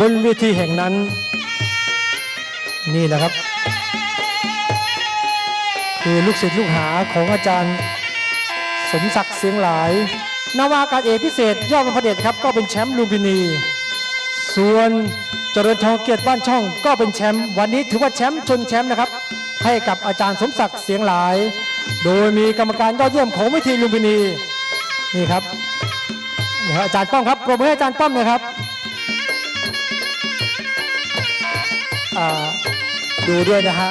บนเวทีแห่งนั้น นี่แหละครับ คือลูกศิษย์ลูกหาของอาจารย์ สมศักดิ์เสียงหลาย นาวากาศเอกพิเศษยอดพระเดชครับ ก็เป็นแชมป์ลุมพินี ส่วนเจริญทองเกียรติบ้านช่อง ก็เป็นแชมป์วันนี้ถือว่าแชมป์ชนแชมป์นะครับ ให้กับอาจารย์สมศักดิ์เสียงหลาย โดยมีกรรมการยอดเยี่ยมของเวิธีลุมพินีนี่ครับอาจารย์ป้อมครับปรบมือให้อาจารย์ป้อมนะครับ ดูด้วยนะฮะ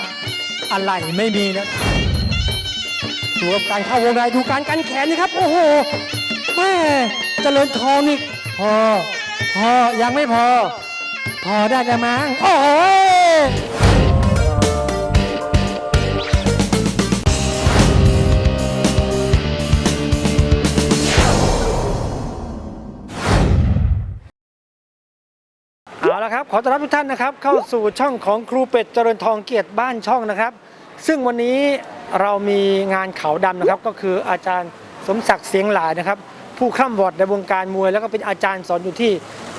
อะไรไม่มีนะดูกับการเข้าวงในดูการกันแขนนี่ครับ โอ้โหแม่เจริญทองนี่พอ พอยังไม่พอ พอได้แล้วมั้งโอ้โห ขอต้อนรับทุกท่านนะครับ เข้าสู่ช่องของครูเป็ดเจริญทองเกียรติบ้านช่องนะครับ ซึ่งวันนี้เรามีงานเขาดำนะครับ ก็คืออาจารย์สมศักดิ์เสียงหลายนะครับ ผู้คร่ำวอดในวงการมวย แล้วก็เป็นอาจารย์สอนอยู่ที่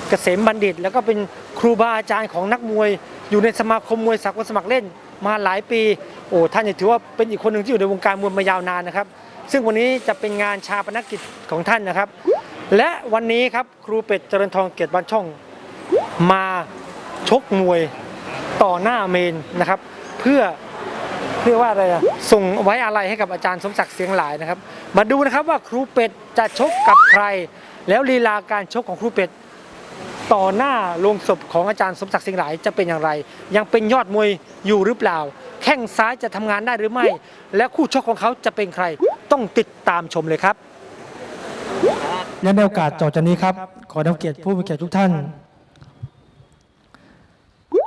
เกษมบัณฑิต แล้วก็เป็นครูบาอาจารย์ของนักมวย อยู่ในสมาคมมวยสักดิ์สมัครเล่นมาหลายปีโอ้ท่านจะถือว่าเป็นอีกคนหนึ่งที่อยู่ในวงการมวยมายาวนานนะครับ ซึ่งวันนี้จะเป็นงานชาปนกิจของท่านนะครับ และวันนี้ครับครูเป็ดเจริญทองเกียรติบ้านช่องมา ชกมวยต่อหน้าเมนนะครับ เพื่อเพื่อว่าอะไรอะส่งไว้อะไรให้กับอาจารย์สมศักดิ์เสียงหลายนะครับ มาดูนะครับว่าครูเป็ดจะชกกับใคร แล้วลีลาการชกของครูเป็ดต่อหน้าโลงศพของอาจารย์สมศักดิ์เสียงหลายจะเป็นอย่างไร ยังเป็นยอดมวยอยู่หรือเปล่า แข้งซ้ายจะทำงานได้หรือไม่ และคู่ชกของเขาจะเป็นใครต้องติดตามชมเลยครับ และในโอกาสต่อจากนี้ครับ ขอนับเกียรติผู้มีเกียรติทุกท่าน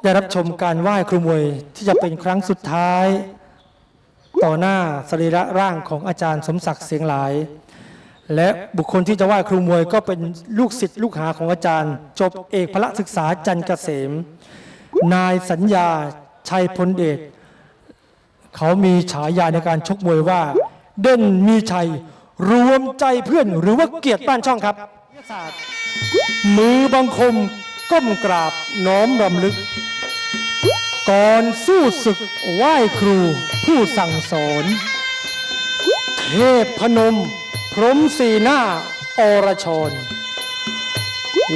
ได้รับชมการไหว้ครูมวยที่จะเป็นครั้งสุดท้าย ต่อหน้าสรีระร่างของอาจารย์สมศักดิ์เสียงหลาย และบุคคลที่จะไหว้ครูมวยก็เป็นลูกศิษย์ลูกหาของอาจารย์ จบเอกพละศึกษาจันเกษม นายสัญญาชัยพลเดชเขามีฉายาในการชกมวยว่า เด่นมีชัย รวมใจเพื่อนหรือว่าเกียรติบ้านช่องครับมือบังคมก้มกราบน้อมรำลึก ก่อนสู้ศึกไหว้ครูผู้สั่งสอน เทพพนม พรหมสีหน้าอรชร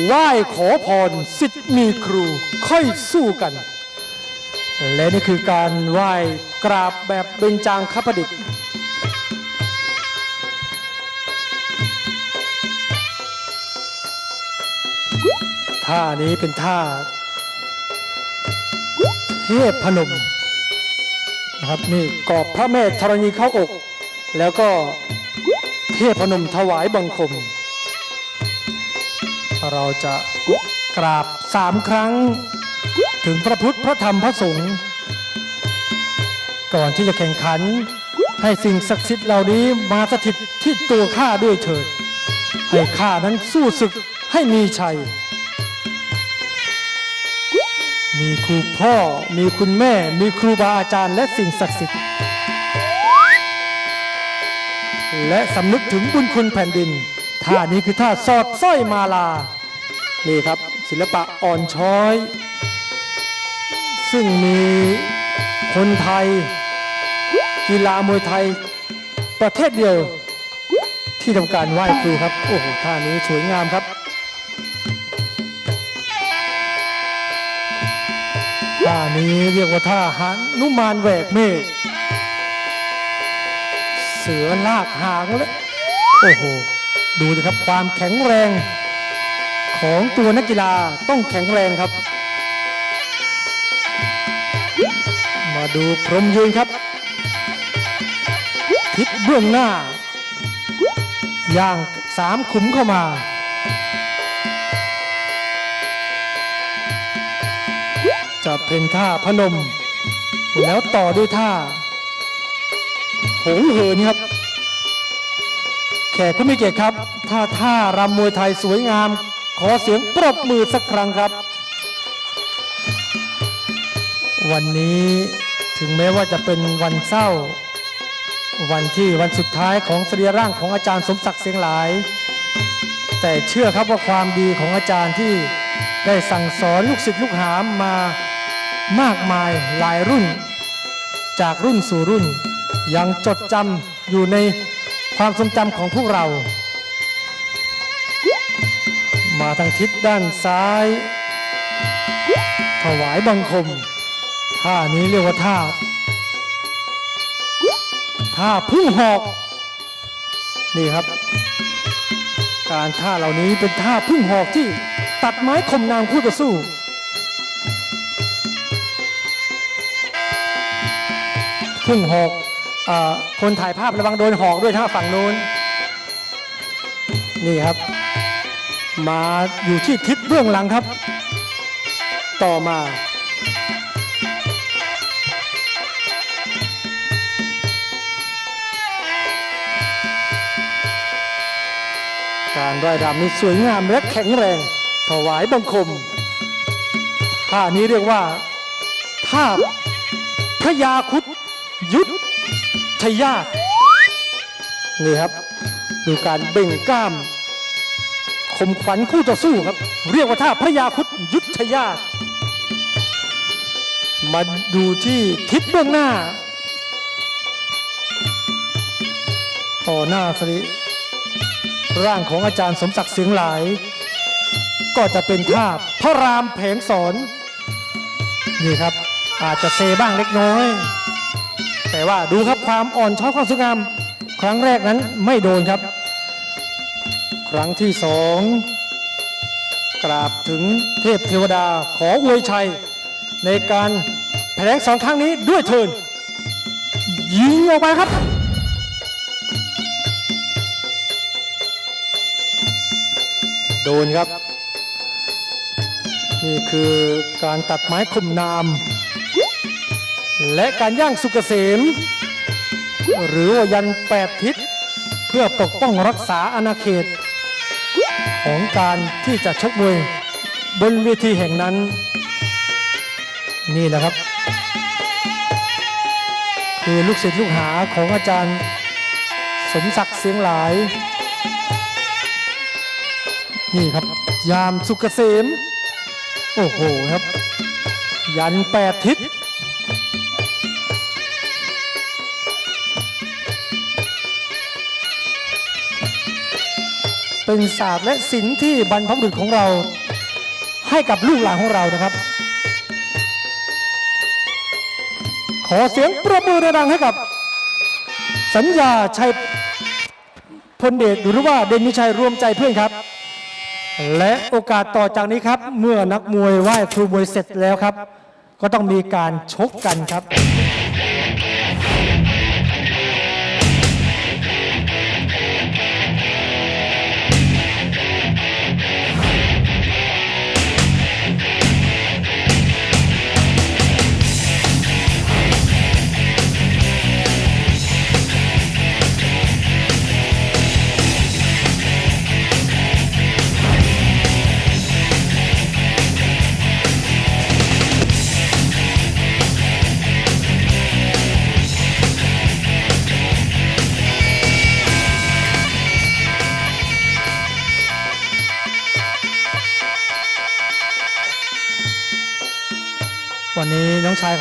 ไหว้ขอพรสิทธิ์มีครูค่อยสู้กัน และนี่คือการไหว้กราบแบบเบญจางคประดิษฐ์ท่านี้เป็นท่า เทพพนมนะครับนี่กอบพระแม่ธรณีเข้าอก แล้วก็เทพพนมถวายบังคม เราจะกราบสามครั้ง ถึงพระพุทธพระธรรมพระสงฆ์ก่อนที่จะแข่งขันให้สิ่งศักดิ์สิทธิ์เหล่านี้มาสถิตที่ตัวข้าด้วยเถิดให้ข้านั้นสู้ศึกให้มีชัย มีครูพ่อ มีคุณแม่ มีครูบาอาจารย์และสิ่งศักดิ์สิทธิ์ และสำนึกถึงบุญคุณแผ่นดิน ท่านี้คือท่าสอดสร้อยมาลา นี่ครับ ศิลปะอ่อนช้อย ซึ่งมีคนไทย กีฬามวยไทย ประเทศเดียว ที่ทำการไหว้ครูครับ โอ้โห ท่านี้สวยงามครับ ท่านี้เรียกว่าท่าหานุมานแหวกเมฆเสือลากหางแล้วโอ้โห ดูสิครับความแข็งแรง ของตัวนักกีฬาต้องแข็งแรงครับ มาดูพรมยืนครับ ทิศเบื้องหน้า ย่างสามขุมเข้ามา จะเป็นท่าพนม แล้วต่อด้วยท่าโหงเหินครับ แขกผู้มีเกียรติครับ ท่าท่ารำมวยไทยสวยงาม ขอเสียงปรบมือสักครั้งครับ วันนี้ถึงแม้ว่าจะเป็นวันเศร้า วันที่วันสุดท้ายของสรีร่างของอาจารย์สมศักดิ์เสียงหลาย แต่เชื่อครับว่าความดีของอาจารย์ที่ได้สั่งสอนลูกศิษย์ลูกหามา มากมายหลายรุ่น จากรุ่นสู่รุ่น ยังจดจำอยู่ในความทรงจำของพวกเรา มาทางทิศด้านซ้าย ถวายบังคม ท่านี้เรียกว่าท่า ท่าพึ่งหอก นี่ครับ การท่าเหล่านี้เป็นท่าพึ่งหอกที่ตัดไม้ข่มนางคู่ต่อสู้ พึ่งหอกคนถ่ายภาพระวังโดนหอกด้วยท่าฝั่งโน้น นี่ครับ มาอยู่ที่ทิศเบื้องหลังครับ ต่อมาการร่ายรำนี้สวยงามและแข็งแรง ถวายบังคมท่านี้เรียกว่าท่าพระยาคุด ยุทธชยาตนี่ครับ ดูการเบ่งกล้ามข่มขวัญคู่ต่อสู้ครับ เรียกว่าท่าพระยาคุดยุทธยาตมาดูที่ทิศเบื้องหน้า ต่อหน้าสรีร่างของอาจารย์สมศักดิ์เสียงหลาย ก็จะเป็นท่าพระรามแผงสอนนี่ครับ อาจจะเซบ้างเล็กน้อย แต่ว่าดูครับความอ่อนช้อยความสวยงาม ครั้งแรกนั้นไม่โดนครับ ครั้งที่สองกราบถึงเทพเทวดาขออวยชัย ในการแผลงสอนครั้งนี้ด้วยเทินยิงออกไปครับ โดนครับ นี่คือการตัดไม้ข่มนาม และการย่างสุกเกษม หรือว่ายันแปดทิศ เพื่อปกป้องรักษาอาณาเขต ของการที่จะชกมวยบนเวทีแห่งนั้น นี่แหละครับ คือลูกศิษย์ลูกหาของอาจารย์ สมศักดิ์เสียงหลาย นี่ครับ ยามสุกเกษม โอ้โหครับ ยันแปดทิศ เป็นศาสตร์และศิลป์ที่บรรพบุรุษของเรา ให้กับลูกหลานของเรานะครับ ขอเสียงประมือดังให้กับ สัญญาชัยพลเดชหรือว่าเดนมิชัยรวมใจเพื่อนครับ และโอกาสต่อจากนี้ครับ เมื่อนักมวยไหว้ครูมวยเสร็จแล้วครับ ก็ต้องมีการชกกันครับ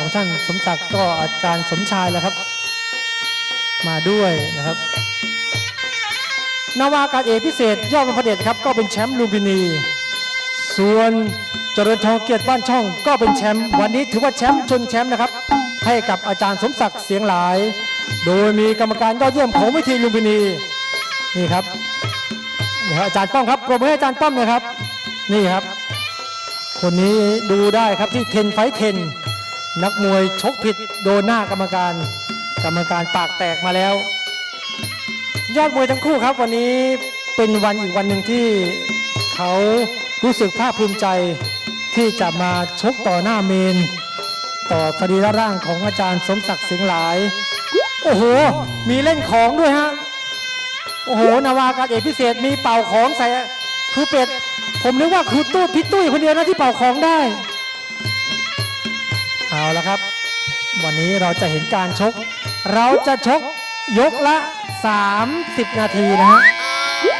น้องชายของท่านสมศักดิ์ก็อาจารย์สมชายแหล้วครับ มาด้วยนะครับ นาวากาศเอกพิเศษยอดบรรพเดชครับก็เป็นแชมป์ลูมพินี ส่วนจริญทองเกียรติบ้านช่อง ก็เป็นแชมป์วันนี้ถือว่าแชมป์ชนแชมป์นะครับ ให้กับอาจารย์สมศักดิ์เสียงหลาย โดยมีกรรมการยอดเยี่ยมของวิธีลุมพินีนี่ครับนี่ครับอาจารย์ป้อมครับปรบมือให้อาจารย์ป้อมน่ยครับ นี่ครับ คนนี้ดูได้ครับที่เทนไฟเทน นักมวยชกผิดโดนหน้ากรรมการ กรรมการปากแตกมาแล้ว ยอดมวยทั้งคู่ครับ วันนี้เป็นวันอีกวันหนึ่งที่เขารู้สึกภาคภูมิใจที่จะมาชกต่อหน้าเมน ต่อคดีร่างของอาจารย์สมศักดิ์สิงห์หลาย โอ้โห มีเล่นของด้วยฮะ โอ้โห นาวากาศเอกพิเศษมีเป่าของใส่ครูเป็ด ผมนึกว่าครูตู้พี่ตุ้ยคนเดียวนะที่เป่าของได้ เอาละครับ วันนี้เราจะเห็นการชก เราจะชกยกละ 30 นาทีนะฮะ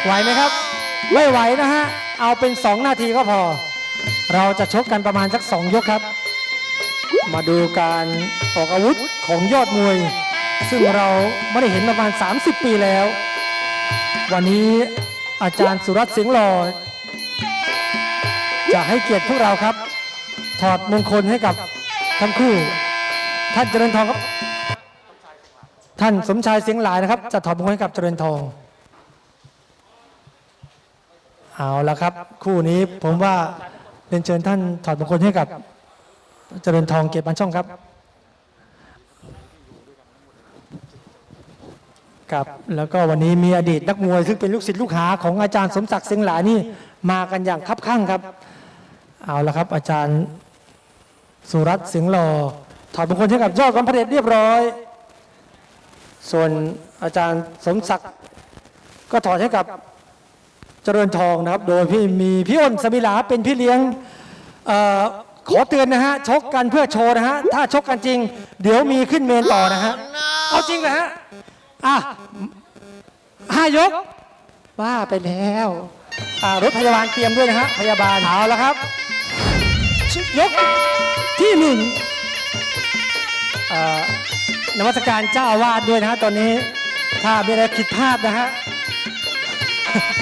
ไหวไหมครับ ไม่ไหวนะฮะเอาเป็น 2 นาทีก็พอ เราจะชกกันประมาณสักสองยกครับ มาดูการออกอาวุธของยอดมวย ซึ่งเราไม่ได้เห็นประมาณ 30 ปีแล้ว วันนี้อาจารย์สุรัตน์เสียงหล่อจะให้เกียรติพวกเราครับ ถอดมงคลให้กับ ทั้งคู่ ท่านเจริญทองครับ ท่านสมชายเสียงหลายนะครับ จะถอดมงคลให้กับเจริญทอง เอาละครับ คู่นี้ผมว่าเรียนเชิญท่านถอดมงคลให้กับ เจริญทองเกียรติบันช่องครับครับแล้วก็วันนี้มีอดีตนักมวยซึ่งเป็นลูกศิษย์ลูกหาของอาจารย์สมศักดิ์เสียงหลายนี่มากันอย่างคับข้างครับ เอาละครับ อาจารย์ สุรัตน์เสียงหล่อถอดมงคลให้กับยอดวันพระเดชเรียบร้อย ส่วนอาจารย์สมศักดิ์ก็ถอดให้กับเจริญทองนะครับ โดยพี่มีพี่อ้นสมิลาเป็นพี่เลี้ยงเออขอเตือนนะฮะชกกันเพื่อโชว์นะฮะถ้าชกกันจริง เดี๋ยวมีขึ้นเมนต่อนะฮะเอาจริงเลยฮะอะห้ายกว่าไปแล้วอ่ารถพยาบาลเตรียมด้วยนะฮะพยาบาลเอาแล้วครับ ยก ที่หนึ่งนมัสการเจ้าอาวาสด้วยนะฮะตอนนี้ถ้ามีอะไรผิดพลาดนะฮะ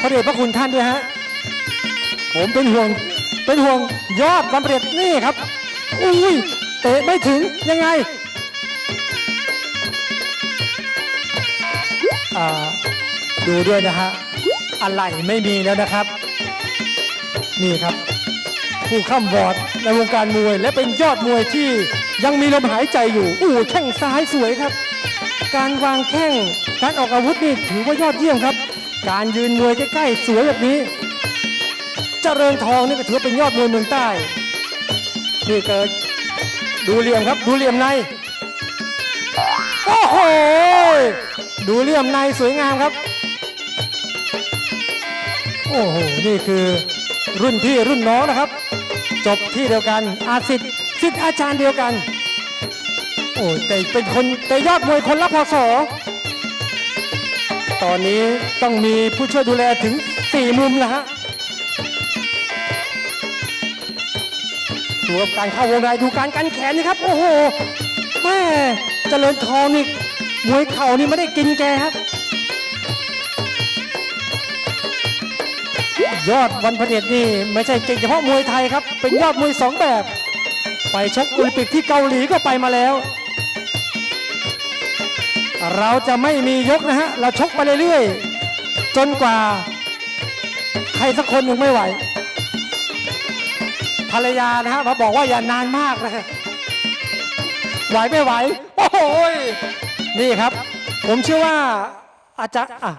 พระเดชพระคุณท่านด้วยฮะผมเป็นห่วงเป็นห่วงยอดบำเร็จนี่ครับอุ้ยเตะไม่ถึงยังไงดูด้วยนะฮะอะไรไม่มีแล้วนะครับ นี่ครับ ผู้ข้ามวอร์ดในวงการมวย และเป็นยอดมวยที่ยังมีลมหายใจอยู่ อู้แข้งซ้ายสวยครับ การวางแข้งการออกอาวุธนี่ถือว่ายอดเยี่ยมครับ การยืนมวยใกล้ๆสวยแบบนี้ เจริญทองนี่ก็ถือว่าเป็นยอดมวยเมืองใต้นี่เกิดดูเหลี่ยมครับดูเหลี่ยมในโอ้โหดูเหลี่ยมในสวยงามครับ โอ้โหนี่คือรุ่นพี่รุ่นน้องนะครับ จบที่เดียวกันอาสิทธิ์สิทธิ์อาจารย์เดียวกัน โอ้แต่เป็นคนแต่ยอดมวยคนละพศตอนนี้ต้องมีผู้ช่วยดูแลถึง4มุมแล้วฮะดูกับการเข้าวงในดูการกันแขนนี่ครับ โอ้โหแม่เจริญทองนี่มวยเข่านี่ไม่ได้กินแกครับ ยอดวันพระเดชนี่ไม่ใช่เก่งเฉพาะมวยไทยครับ เป็นยอดมวยสองแบบ ไปชกโอลิมปิกที่เกาหลีก็ไปมาแล้ว เราจะไม่มียกนะฮะ เราชกไปเรื่อยๆ จนกว่า ใครสักคนหนึ่งไม่ไหว ภรรยานะฮะมาบอกว่าอย่านานมากนะฮะไหวไม่ไหว โอ้โหยนี่ครับ ผมเชื่อว่าอาจจะอะ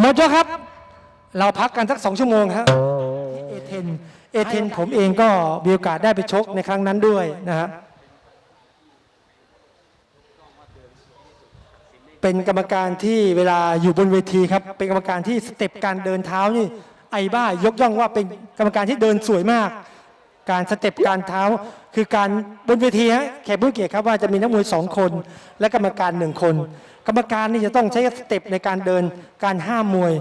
หมดแล้วครับ เราพักกันสักสองชั่วโมงครับเอเทนเอเทนผมเองก็มีโอกาสได้ไปชกในครั้งนั้นด้วยนะครับเป็นกรรมการที่เวลาอยู่บนเวทีครับ เป็นกรรมการที่สเต็ปการเดินเท้านี่ไอบ้ายกย่องว่าเป็นกรรมการที่เดินสวยมาก การสเต็ปการเท้า คือการบนเวทีฮะแขกผู้เกียรติครับว่าจะมีนักมวยสองคน และกรรมการหนึ่งคน กรรมการนี่จะต้องใช้สเต็ปในการเดินการห้ามมวย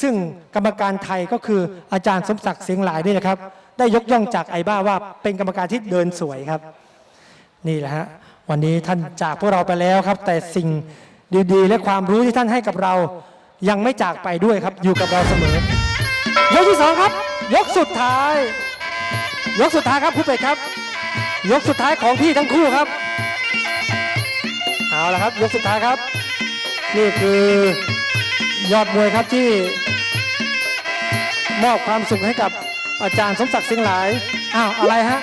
ซึ่งกรรมการไทยก็คืออาจารย์สมศักดิ์เสียงหลายนี่นะครับ ได้ยกย่องจากไอบ้าว่าเป็นกรรมการที่เดินสวยครับ นี่แหละฮะวันนี้ท่านจากพวกเราไปแล้วครับ แต่สิ่งดีๆ และความรู้ที่ท่านให้กับเรายังไม่จากไปด้วยครับ อยู่กับเราเสมอยกที่สองครับ ยกสุดท้าย ยกสุดท้ายครับคุณเป็ดครับ ยกสุดท้ายของพี่ทั้งคู่ครับเอาละครับ ยกสุดท้ายครับ นี่คือ ยอดมวยครับที่ มอบความสุขให้กับอาจารย์สมศักดิ์สียงหลาย อ้าว อะไรฮะ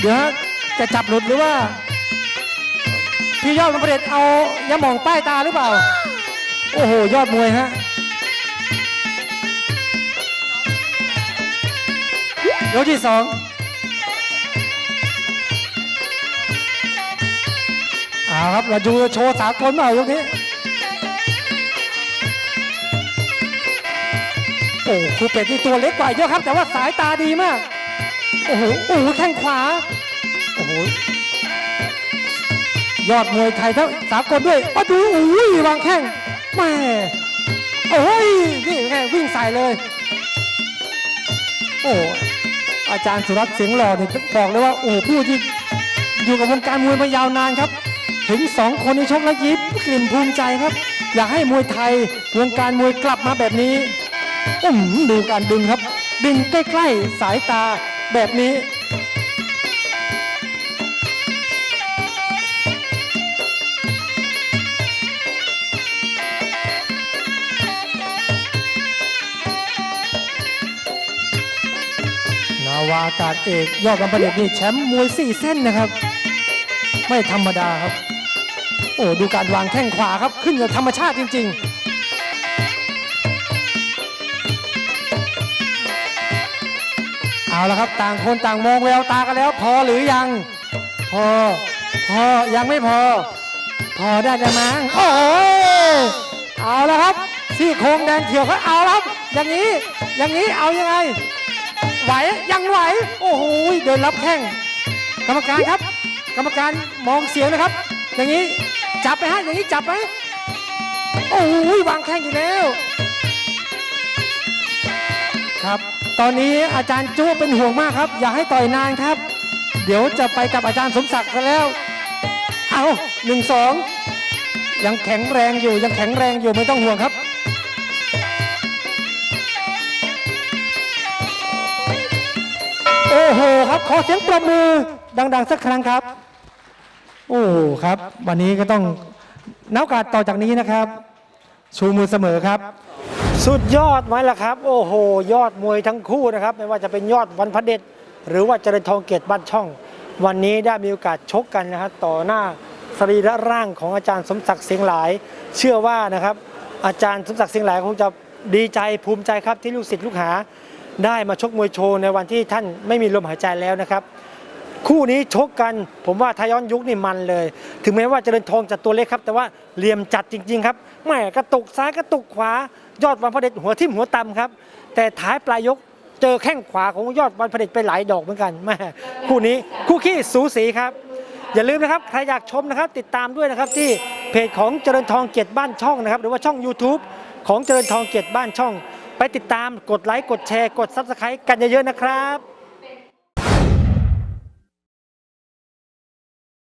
เดี๋ยวฮะจะจับหลุดหรือว่า พี่ยอดมันประเด็จเอายาหมองใต้ตาหรือเปล่า โอ้โห ยอดมวยฮะยกที่สองเอาครับเราดูโชว์สากลเปล่ายกนี้ โอ้ครูเป็ดนี่ตัวเล็กกว่าเยอะครับ แต่ว่าสายตาดีมาก โอ้โหโอ้โหแข้งขวา โอ้โหยอดมวยไทยทั้งสากลด้วยมาดูอุ้ยวางแข้งแม่โอ้ยนี่ไงวิ่งใส่เลย โอ้อาจารย์สุรัตน์เสียงหล่อเนี่ยบอกเลยว่าโอ้ผู้ที่อยู่กับวงการมวยมายาวนานครับเห็นสองคนนี้ชกแล้วยิ้มกลิ่นภูมิใจครับ อยากให้มวยไทย วงการมวยกลับมาแบบนี้ อืมดูการดึงครับ ดึงใกล้ ๆ สายตาแบบนี้ นาวาอากาศเอกยอดกำประเด็นี่แชมป์มวยสี่เส้นนะครับ ไม่ธรรมดาครับ โอ้ดูการวางแข้งขวาครับ ขึ้นกับธรรมชาติจริง ๆ เอาละครับต่างคนต่างมองแววตากันแล้ว พอหรือยัง พอ พอยังไม่พอ พอได้จะมั้งโอ้โหเอาละครับซี่โครงแดงเขียวเขาเอาแล้วครับ อย่างนี้ อย่างนี้เอายังไง ไหวยังไหว โอ้โหเดินรับแข้งกรรมการครับ กรรมการมองเสียงนะครับ อย่างนี้จับไปฮะอย่างนี้จับไหมโอ้โหวางแข้งอยู่แล้วครับ ตอนนี้อาจารย์จู้เป็นห่วงมากครับ อย่าให้ต่อยนานครับ เดี๋ยวจะไปกับอาจารย์สมศักดิ์กันแล้ว เอาหนึ่งสองยังแข็งแรงอยู่ยังแข็งแรงอยู่ไม่ต้องห่วงครับ โอ้โหครับขอเสียงปรบมือดัง ๆ สักครั้งครับ โอ้โหครับ วันนี้ก็ต้องนับกาสต่อจากนี้นะครับ ชูมือเสมอครับ สุดยอดไหมล่ะครับ โอ้โห ยอดมวยทั้งคู่นะครับ ไม่ว่าจะเป็นยอดวันพระเด็จหรือว่าเจริญทองเกียรติบ้านช่อง วันนี้ได้มีโอกาสชกกันนะครับต่อหน้าสรีระร่างของอาจารย์สมศักดิ์เสียงหลาย เชื่อว่านะครับ อาจารย์สมศักดิ์เสียงหลายคงจะดีใจภูมิใจครับที่ลูกศิษย์ลูกหา ได้มาชกมวยโชว์ในวันที่ท่านไม่มีลมหายใจแล้วนะครับ คู่นี้ชกกัน ผมว่าทายอนยุคนี่มันเลย ถึงแม้ว่าเจริญทองจะตัวเล็กครับ แต่ว่าเหลี่ยมจัดจริง ๆ ครับแม่กระตุกซ้ายกระตุกขวายอดวันพระเดชหัวทิ่มหัวตำครับ แต่ท้ายปลายยกเจอแข้งขวาของยอดวันพระเดชไปหลายดอกเหมือนกันแม่คู่นี้คู่ขี้สูสีครับ อย่าลืมนะครับใครอยากชมนะครับติดตามด้วยนะครับที่เพจของเจริญทองเกียรติบ้านช่องนะครับ หรือว่าช่อง YouTube ของเจริญทองเกียรติบ้านช่อง ไปติดตามกดไลค์กดแชร์กดซับสไครต์กันเยอะๆนะครับ